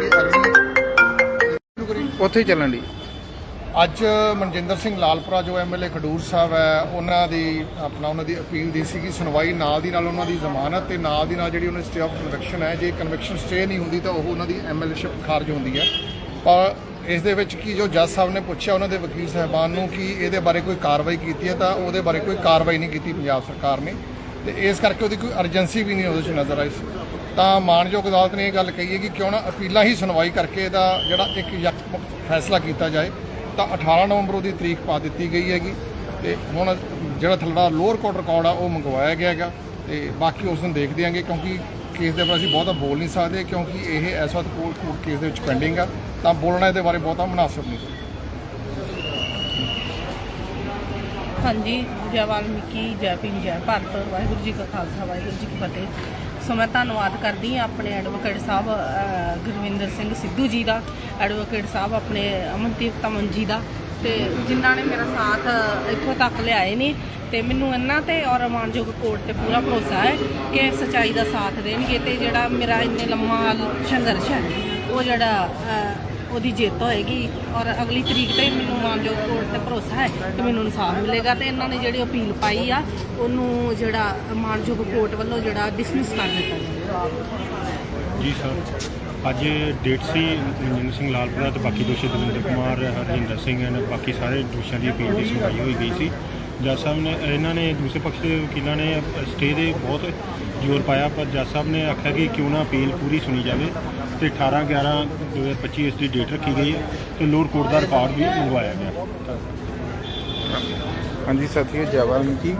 ਕਿ ਅਸੀਂ ਉੱਥੇ ਚੱਲਣ ਦੀ ਅੱਜ ਮਨਜਿੰਦਰ ਸਿੰਘ ਲਾਲਪੁਰਾ, ਜੋ ਐਮਐਲਏ ਖਡੂਰ ਸਾਹਿਬ ਹੈ, ਉਹਨਾਂ ਦੀ ਆਪਣਾ ਉਹਨਾਂ ਦੀ ਅਪੀਲ ਦੀ ਸੀਗੀ ਸੁਣਵਾਈ। ਨਾਲ ਦੀ ਨਾਲ ਉਹਨਾਂ ਦੀ ਜ਼ਮਾਨਤ ਤੇ ਨਾਲ ਦੀ ਨਾਲ ਜਿਹੜੀ ਉਹਨਾਂ ਸਟੇ ਆਫ ਕਨਵੈਕਸ਼ਨ ਹੈ, ਜੇ ਕਨਵੈਕਸ਼ਨ ਸਟੇ ਨਹੀਂ ਹੁੰਦੀ ਤਾਂ ਉਹ ਉਹਨਾਂ ਦੀ ਐਮਐਲਏਸ਼ਿਪ ਖਾਰਜ ਹੁੰਦੀ ਹੈ। ਪਰ ਇਸ ਦੇ ਵਿੱਚ ਕੀ ਜੋ ਜੱਜ ਸਾਹਿਬ ਨੇ ਪੁੱਛਿਆ ਉਹਨਾਂ ਦੇ ਵਕੀਲ ਸਾਹਿਬਾਨ ਨੂੰ ਕਿ ਇਹਦੇ ਬਾਰੇ ਕੋਈ ਕਾਰਵਾਈ ਕੀਤੀ ਹੈ, ਤਾਂ ਉਹਦੇ ਬਾਰੇ ਕੋਈ ਕਾਰਵਾਈ ਨਹੀਂ ਕੀਤੀ ਪੰਜਾਬ ਸਰਕਾਰ ਨੇ। ਤੇ ਇਸ ਕਰਕੇ ਉਹਦੀ ਕੋਈ ਅਰਜੈਂਸੀ ਵੀ ਨਹੀਂ ਉਹਦੇ 'ਚ ਨਜ਼ਰ ਆਈ ਸੀ। ਤਾਂ ਮਾਨਯੋਗ ਅਦਾਲਤ ਨੇ ਇਹ ਗੱਲ ਕਹੀ ਹੈ ਕਿ ਕਿਉਂ ਨਾ ਅਪੀਲਾਂ ਹੀ ਸੁਣਵਾਈ ਕਰਕੇ ਇਹਦਾ ਜਿਹੜਾ ਇੱਕ ਯਕਮੁਕ ਫੈਸਲਾ ਕੀਤਾ ਜਾਏ, ਤਾਂ 18 ਨਵੰਬਰ ਉਹਦੀ ਤਰੀਕ ਪਾ ਦਿੱਤੀ ਗਈ ਹੈਗੀ ਤੇ ਹੁਣ ਜਿਹੜਾ ਥੱਲੜਾ ਲੋਅਰ ਕੋਰਟ ਰਿਕਾਰਡ ਆ, ਉਹ ਮੰਗਵਾਇਆ ਗਿਆ ਹੈਗਾ ਤੇ ਬਾਕੀ ਉਸ ਨੂੰ ਦੇਖ ਦਿਆਂਗੇ ਕਿਉਂਕਿ ਕੇਸ ਦੇ ਬਾਰੇ ਅਸੀਂ ਬਹੁਤਾ ਬੋਲ ਨਹੀਂ ਸਕਦੇ ਕਿਉਂਕਿ ਇਹ ਇਸ ਵਕਤ ਕੋਰਟ ਕੋਰਟ ਕੇਸ ਦੇ ਵਿੱਚ ਪੈਂਡਿੰਗ ਆ, ਤਾਂ ਬੋਲਣਾ ਇਹਦੇ ਬਾਰੇ ਬਹੁਤਾ ਮੁਨਾਸਬ ਨਹੀਂ। ਹਾਂਜੀ, ਜੈ ਵਾਲਮੀਕੀ, ਜੈ ਭੀਮ, ਜੈ ਭਾਰਤ, ਵਾਹਿਗੁਰੂ ਜੀ ਕਾ ਖਾਲਸਾ, ਵਾਹਿਗੁਰੂ ਜੀ ਕੀ ਫਤਿਹ। ਸੋ ਮੈਂ ਧੰਨਵਾਦ ਕਰਦੀ ਹਾਂ ਆਪਣੇ ਐਡਵੋਕੇਟ ਸਾਹਿਬ ਗੁਰਵਿੰਦਰ ਸਿੰਘ ਸਿੱਧੂ ਜੀ ਦਾ ਐਡਵੋਕੇਟ ਸਾਹਿਬ ਆਪਣੇ ਅਮਨਦੀਪ ਤਮਨ ਜੀ ਦਾ ਤੇ ਜਿਨ੍ਹਾਂ ਨੇ ਮੇਰਾ ਸਾਥ ਇੱਥੋਂ ਤੱਕ ਲਿਆਏ ਨੇ ਤੇ ਮੈਨੂੰ ਇਹਨਾਂ ਤੇ ਔਰ ਮਾਨਯੋਗ ਕੋਰਟ ਤੇ ਪੂਰਾ ਭਰੋਸਾ ਹੈ ਕਿ ਸਚਾਈ ਦਾ ਸਾਥ ਦੇਣਗੇ ਤੇ ਜਿਹੜਾ ਮੇਰਾ ਇੰਨੇ ਲੰਮਾ ਸੰਘਰਸ਼ ਹੈ, ਉਹ ਜਿਹੜਾ ਉਹਦੀ ਜਿੱਤ ਹੋਏਗੀ ਔਰ ਅਗਲੀ ਤਰੀਕ ਤੇ ਮੈਨੂੰ ਮਾਨਯੋਗ ਕੋਰਟ ਤੇ ਭਰੋਸਾ ਹੈ ਕਿ ਮੈਨੂੰ ਇਨਸਾਫ ਮਿਲੇਗਾ ਤੇ ਇਹਨਾਂ ਨੇ ਜਿਹੜੀ ਅਪੀਲ ਪਾਈ ਆ, ਉਹਨੂੰ ਜਿਹੜਾ ਮਾਨਯੋਗ ਕੋਰਟ ਵੱਲੋਂ ਜਿਹੜਾ ਡਿਸਮਿਸ ਕਰ ਦਿੱਤਾ ਜੀ ਸਰ, ਅੱਜ ਡੇਟ ਸੀ ਮਨਜਿੰਦਰ ਸਿੰਘ ਲਾਲਪੁਰਾ ਤੇ ਬਾਕੀ ਦੋਸ਼ੀ ਦਵਿੰਦਰ ਕੁਮਾਰ, ਹਰਜਿੰਦਰ ਸਿੰਘ and ਬਾਕੀ ਸਾਰੇ ਦੋਸ਼ੀਆਂ ਦੀ ਅਪੀਲ ਦੀ ਸੁਣਵਾਈ ਹੋਈ ਗਈ ਸੀ। ਜੱਜ ਸਾਹਿਬ ਨੇ, ਇਹਨਾਂ ਨੇ ਦੂਸਰੇ ਪੱਖ ਦੇ ਵਕੀਲਾਂ ਨੇ ਸਟੇ ਦੇ ਬਹੁਤ ਜ਼ੋਰ ਪਾਇਆ, ਪਰ ਜੱਜ ਸਾਹਿਬ ਨੇ ਆਖਿਆ ਕਿ ਕਿਉਂ ਨਾ ਅਪੀਲ ਪੂਰੀ ਸੁਣੀ ਜਾਵੇ ਤੇ 18 11 2025 ਇਸ ਦੀ ਡੇਟ ਰੱਖੀ ਗਈ ਹੈ ਤੇ ਲੋਅਰ ਕੋਰਟ ਦਾ ਰਿਕਾਰਡ ਵੀ ਮੰਗਵਾਇਆ ਗਿਆ। ਹਾਂਜੀ ਸਾਥੀਓ ਜੈ ਜੀ।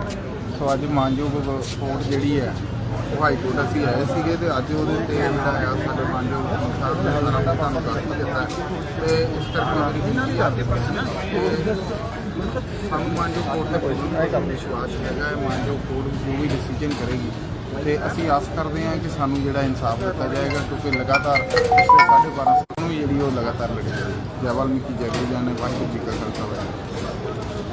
ਸੋ ਅੱਜ ਮਾਨਯੋਗ ਕੋਰਟ ਜਿਹੜੀ ਹੈ ਉਹ ਹਾਈ ਕੋਰਟ ਅਸੀਂ ਆਏ ਸੀਗੇ ਤੇ ਅੱਜ ਉਹਦੇ ਤੇ ਜਿਹੜਾ ਆ ਸਾਡੇ ਮਾਨਯੋਗ ਵਕੀਲ ਸਾਹਿਬ ਨੇ ਉਹਨਾਂ ਦਾ ਤੁਹਾਨੂੰ ਦੱਸ ਦਿੱਤਾ ਤੇ ਇਸ ਕਰਕੇ ਮੇਰੀ ਬੇਨਤੀ ਆ ਤੇ ਸਾਨੂੰ ਮਾਨਯੋਗ ਕੋਰਟ ਦੇ ਪੂਰਾ ਕੰਮ ਵਿਸ਼ਵਾਸ ਹੈਗਾ ਹੈ, ਮਾਨਯੋਗ ਕੋਰਟ ਜੋ ਵੀ ਡਿਸੀਜਨ ਕਰੇਗੀ। ਤੇ ਅਸੀਂ ਆਸ ਕਰਦੇ ਹਾਂ ਕਿ ਸਾਨੂੰ ਜਿਹੜਾ ਇਨਸਾਫ ਦਿੱਤਾ ਜਾਏਗਾ, ਕਿਉਂਕਿ ਲਗਾਤਾਰ ਪਿਛਲੇ 12.5 ਸਾਲ ਤੋਂ ਵੀ ਜਿਹੜੀ ਉਹ ਲਗਾਤਾਰ ਲੜੀ ਜਾ ਰਹੀ ਹੈ। ਜੈ ਜਾਨੇ ਵਾਹਿਗੁਰੂ ਜੀ ਕਾ ਖਾਲਸਾ ਵਾਹਿਗੁਰੂ